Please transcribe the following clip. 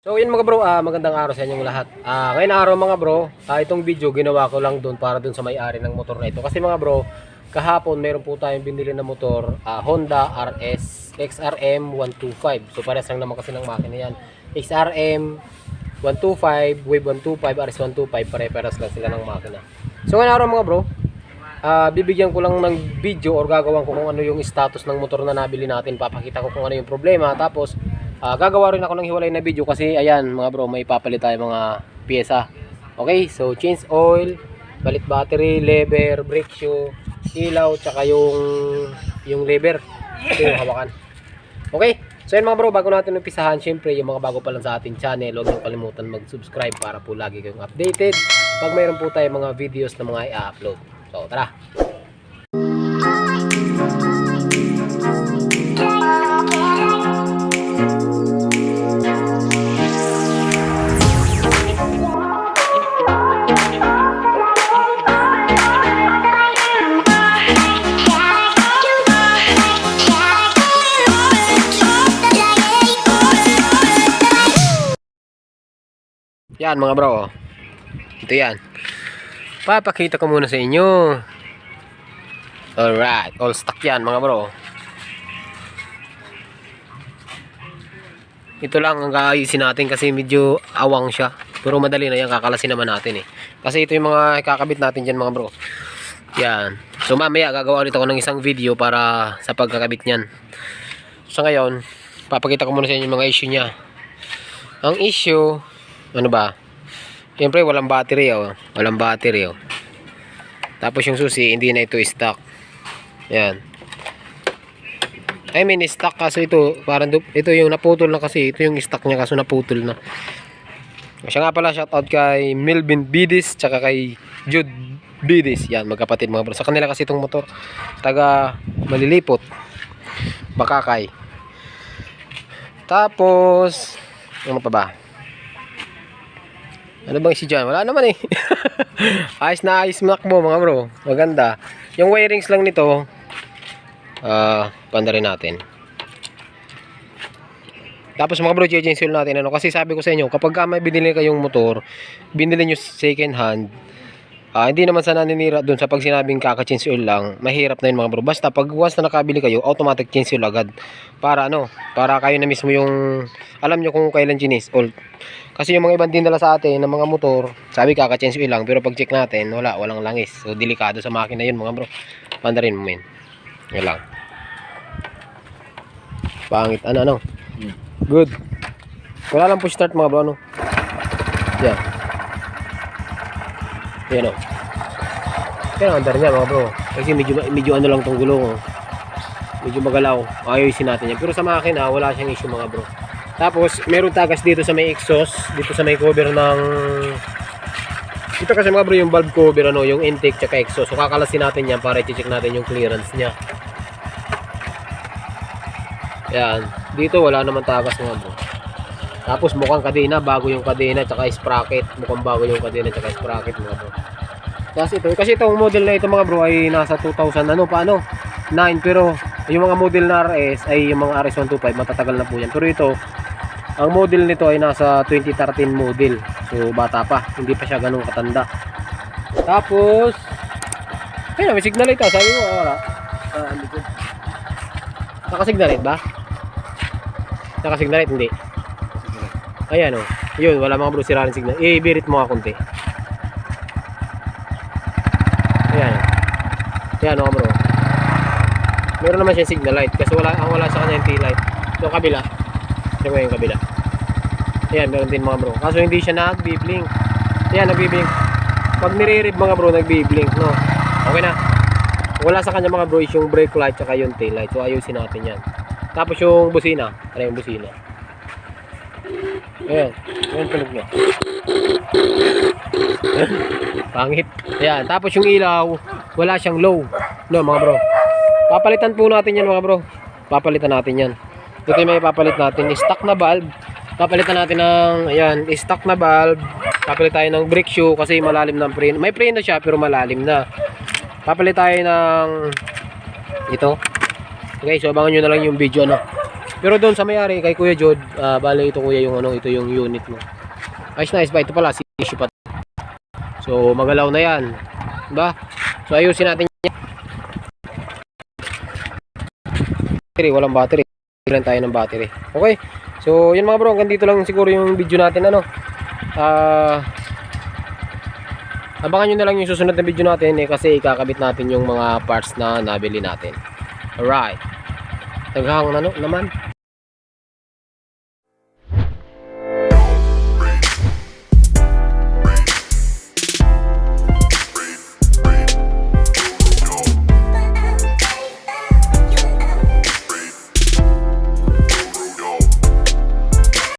So yun mga bro, ah, magandang araw sa inyong lahat. Ah, ngayon araw mga bro, ah, itong video ginawa ko lang doon para doon sa may-ari ng motor na ito. Kasi mga bro, kahapon meron po tayong binili na motor, ah, Honda RS XRM 125. So parehas lang naman kasi ng makina yan. XRM 125, Wave 125, RS 125, pare-paras lang sila ng makina. So ngayon araw mga bro, ah, bibigyan ko lang ng video or gagawin ko kung ano yung status ng motor na nabili natin. Papakita ko kung ano yung problema. Tapos, ah, gagawa rin ako ng hiwalay na video kasi ayan mga bro, may papalit tayo mga pyesa. Okay, so change oil, balit battery, lever, brake shoe, ilaw, tsaka yung yung lever. Yung hawakan. Okay, so yun mga bro, bago natin umpisahan, syempre yung mga bago pa lang sa ating channel, huwag niyo kalimutan mag-subscribe para po lagi kayong updated pag mayroon po tayo mga videos na mga i-upload. So, tara! Yan mga bro. Ito yan. Papakita ko muna sa inyo. Alright. All stock yan mga bro. Ito lang ang kaayusin natin kasi medyo awang siya. Pero madali na yan. Kakalasin naman natin eh. Kasi ito yung mga kakabit natin dyan mga bro. Yan. So mamaya gagawa ulit ako ng isang video para sa pagkakabit niyan. So ngayon, papakita ko muna sa inyo yung mga issue niya. Ang issue, ano ba? Siyempre walang battery oh. Walang battery oh. Tapos yung susi hindi na ito stock. Yan. I mean stock kaso ito parang ito yung naputol na kasi ito yung stock niya kaso naputol na. Siya nga pala shoutout kay Melvin Bidis tsaka kay Jude Bidis. Yan magkapatid mga bro. Sa kanila kasi itong motor taga Malilipot. Bakakay. Tapos ano pa ba? Ano bang issue dyan? Wala naman eh. ayos na ayos mo mga bro. Maganda. Yung wirings lang nito, ah, panda rin natin. Tapos mga bro, change oil natin. Ano? Kasi sabi ko sa inyo, kapag ka may binili kayong motor, binili nyo second hand, ah, hindi naman sana naninira dun sa pag sinabing kaka-change oil lang, mahirap na yun mga bro. Basta pag once na nakabili kayo, automatic change oil agad. Para ano, para kayo na mismo yung, alam nyo kung kailan change oil. Kasi yung mga ibang dinala sa atin ng mga motor, sabi kaka-change oil lang, pero pag check natin, wala, walang langis. So, delikado sa makina yun mga bro. Panda rin mo men. Yan lang. Pangit, ano, ano? Good. Wala lang push start mga bro, ano? Yan. Yan o. Yan ang andar niya mga bro. Kasi medyo, medyo ano lang tong gulong. Oh. Medyo magalaw. Ayusin natin yan. Pero sa makina, wala siyang issue mga bro. Tapos, meron tagas dito sa may exhaust, dito sa may cover ng ito kasi mga bro yung valve cover ano, yung intake tsaka exhaust. So kakalasin natin yan para i-check natin yung clearance niya. Yan. Dito wala naman tagas mga bro. Tapos mukhang kadena, bago yung kadena tsaka sprocket. Mukhang bago yung kadena tsaka sprocket mga bro. Kasi ito, kasi itong model na ito mga bro ay nasa 2000 ano paano? 9 pero yung mga model na RS ay yung mga RS125 matatagal na po yan. Pero ito ang model nito ay nasa 2013 model. So bata pa, hindi pa siya ganun katanda. Tapos ayun, may signal ito, sabi mo wala. Ah, likod. Naka-signal ba? Naka-signal hindi. Ayan oh. Yun, wala mga bro sira rin signal. Eh, birit mo nga konti. Ayan. Ayan mga bro. Meron naman siya signal light kasi wala ang wala sa kanya yung tail light. Yung kabila. Yung yung kabila. Ayan, meron din mga bro. Kaso hindi siya nagbi-blink. Ayan, nagbi-blink. Pag nire-rev mga bro, nagbi-blink, no? Okay na. Wala sa kanya mga bro is yung brake light tsaka yung tail light. So ayusin natin yan. Tapos yung busina. Ano yung busina? Ayan. Ayan tunog niya. Pangit. Ayan. Tapos yung ilaw, wala siyang low. No mga bro. Papalitan po natin yan mga bro. Papalitan natin yan. Ito may papalit natin. Stock na valve. Papalitan natin ng, ayan, stock na valve. Papalit tayo ng brake shoe kasi malalim ng preno. May preno siya pero malalim na. Papalit tayo ng ito. Okay, so abangan nyo na lang yung video ano. Pero doon sa may-ari kay Kuya Jod, ah, bale ito kuya yung ano, ito yung unit mo. Ayos na, ayos ba? Ito pala, si issue pa. So, magalaw na yan. Diba? So, ayusin natin yan. Battery, walang battery. Bilan tayo ng battery. Okay? So, yun mga bro, hanggang dito lang siguro yung video natin, ano. Ah... abangan nyo na lang yung susunod na video natin eh, kasi ikakabit natin yung mga parts na nabili natin. Alright. Naghahang na no, naman.